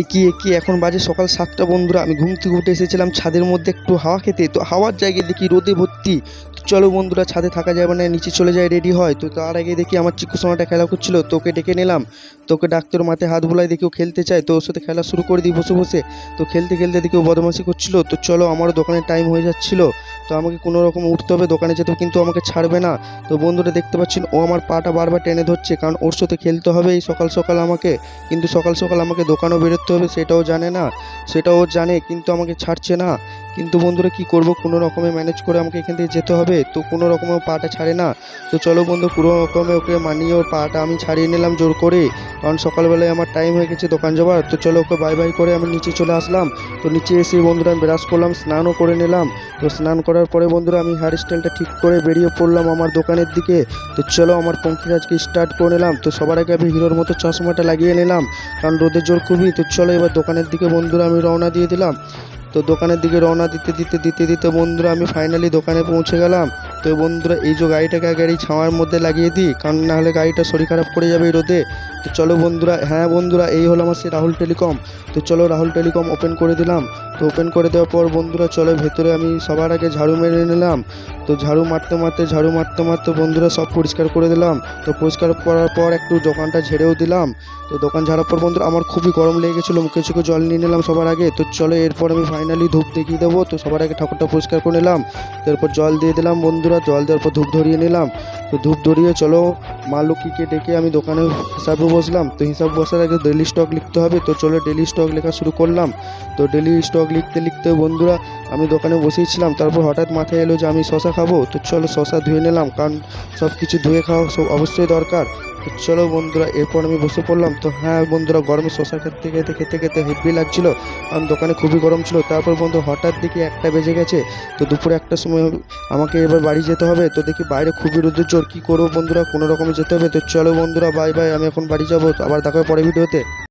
একি একি এখন বাজে সকাল সাতটা বন্ধুরা, আমি ঘুম থেকে উঠে এসেছিলাম ছাদের মধ্যে একটু হাওয়া খেতে। তো হাওয়ার জায়গায় দেখি রোদে ভর্তি। চলো বন্ধুরা, ছাদে থাকা যাবে না নিচে চলে যায় রেডি হয়। তো তার আগে দেখি আমার চিকু সোনাটা খেলা করছিল তোকে ডেকে নিলাম। তোকে ডাক্তার মাথায় হাত বুলাই দেখি ও খেলতে চায়, তো ওর সাথে খেলা শুরু করে দিই বসে বসে। তো খেলতে খেলতে দেখি ও বদমাশি করছিল, তো চলো আমারও দোকানের টাইম হয়ে যাচ্ছিল। তো আমাকে কোনো রকম উঠতে হবে, দোকানে যেতে কিন্তু আমাকে ছাড়বে না। তো বন্ধুরা দেখতে পাচ্ছেন, ও আমার পাটা বারবার টেনে ধরছে, কারণ ওর সাথে খেলতে হবে এই সকাল সকাল আমাকে। কিন্তু সকাল সকাল আমাকে দোকানও বেরোতে হবে, সেটাও জানে না, সেটাও জানে, কিন্তু আমাকে ছাড়ছে না। কিন্তু বন্ধুরা কি করব? কোনো রকমে ম্যানেজ করে আমাকে এখান থেকে যেতে হবে। তো কোনো রকমে পাটা ছাড়ে না। তো চলো বন্ধু কোনো রকমে ওকে মানিয়ে ওর পাটা আমি ছাড়িয়ে নিলাম জোর করে। কারণ সকালবেলায় আমার টাইম হয়ে গেছে দোকান যাওয়ার। তো চলো ওকে বাই বাই করে আমি নিচে চলে আসলাম। তো নিচে এসে বন্ধুরা আমি ব্রাশ করলাম, স্নানও করে নিলাম। তো স্নান করার পরে বন্ধুরা আমি হেয়ার স্টাইলটা ঠিক করে বেরিয়ে পড়লাম আমার দোকানের দিকে। তো চলো আমার পঙ্খিরাজকে স্টার্ট করে নিলাম। তো সবার আগে আমি হিরোর মতো চশমাটা লাগিয়ে নিলাম। কারণ রোদের জোর খুবই। তো চলো এবার দোকানের দিকে বন্ধুরা আমি রওনা দিয়ে দিলাম। তো দোকানের দিকে রওনা দিতে দিতে দিতে দিতে বন্ধুরা আমি ফাইনালি দোকানে পৌঁছে গেলাম। তো বন্ধুরা এই যে গাড়িটাকে এই ছাওয়ার মধ্যে লাগিয়ে দিই, কারণ না হলে গাড়িটা শরীর খারাপ করে যাবে রোদে। তো চলো বন্ধুরা হ্যাঁ বন্ধুরা, এই হলো আমার সেই রাহুল টেলিকম। তো চলো রাহুল টেলিকম ওপেন করে দিলাম। তো ওপেন করে দেওয়ার পর বন্ধুরা চলো ভেতরে আমি সবার আগে ঝাড়ু মেরে নিলাম। তো ঝাড়ু মারতে মারতে, ঝাড়ু মারতে মারতে বন্ধুরা সব পরিষ্কার করে দিলাম। তো পরিষ্কার করার পর একটু দোকানটা ঝেড়েও দিলাম। তো দোকান ঝাড়ার পর বন্ধুরা আমার খুবই গরম লেগে গেছিল মুখে চোখে জল নিয়ে নিলাম সবার আগে। তো চলো এরপর আমি ফাইনালি ধূপ দেখিয়ে দেবো। তো সবার আগে ঠাকুরটা পরিষ্কার করে নিলাম। তো এরপর জল দিয়ে দিলাম বন্ধুরা, জল দেওয়ার পর ধূপ ধরিয়ে নিলাম। তো ধূপ ধরিয়ে চলো মা লক্ষ্মীকে ডেকে আমি দোকানে হিসাবে বসলাম। তো হিসাব বসার আগে ডেলি স্টক লিখতে হবে। তো চলো ডেলি স্টক লেখা শুরু করলাম। তো ডেলি স্টক লিখতে লিখতে বন্ধুরা আমি দোকানে বসেই ছিলাম। তারপর হঠাৎ মাথায় এলো যে আমি শশা খাব? তো চলো শশা ধুয়ে নিলাম, কারণ সব কিছু ধুয়ে খাওয়া সব অবশ্যই দরকার। তো চলো বন্ধুরা, এরপর আমি বসে পড়লাম। তো হ্যাঁ বন্ধুরা, গরমে শশা খেতে খেতে খেতে খেতে হেভি লাগছিল। কারণ দোকানে খুবই গরম ছিল। তারপর বন্ধু, হঠাৎ দেখি একটা বেজে গেছে। তো দুপুরে একটা সময় আমাকে এবার বাড়ি যেতে হবে। তো দেখি বাইরে খুবই রোদের জোর কী করব বন্ধুরা? কোনো রকমে যেতে হবে। তো চলো বন্ধুরা বাই বাই আমি এখন বাড়ি যাব। আবার দেখা পরে ভিডিওতে